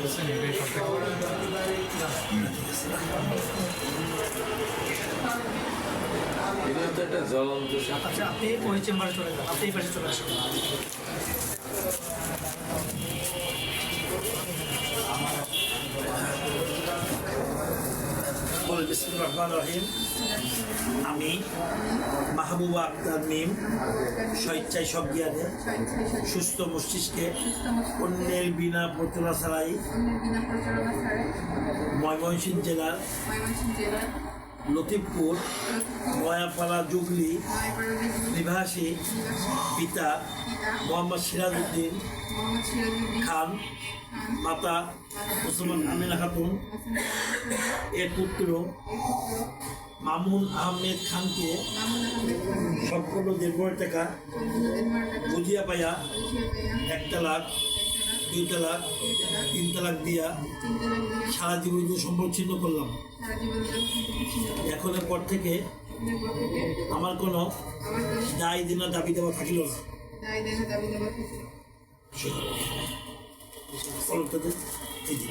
করতেছেন, এটাই সব থেকে বড় আচ্ছা আপনি ওই চেম্বারে চলে যান, আপনি এই পাশে চলে আসুন। রহমান রহিম। আমি মাহবুবা আক্তার মিম স্বেচ্ছায় সব জ্ঞানে সুস্থ মস্তিষ্কে অন্যের বিনা প্রচনা ছাড়াই ময়মনসিংহ জেলার লতিফপুর নয়াপাড়া জুগলি নয়পাড়া পিতা মোহাম্মদ সিরাজউদ্দিন খান মাতা মুসলমান আমিনা খাতুন এর পুত্র মামুন আহমেদ খানকে সম্পূর্ণ দেড় টাকা বুঝিয়া পাইয়া এক তালাক দুই তালাক তিন তালাক দিয়া সারা জীবন যে সম্পর্ক ছিন্ন করলাম। এখনের পর থেকে আমার কোনো দায় দিনা দাবি দেওয়া থাকিল না দায় দেনা দাবি দেওয়া যে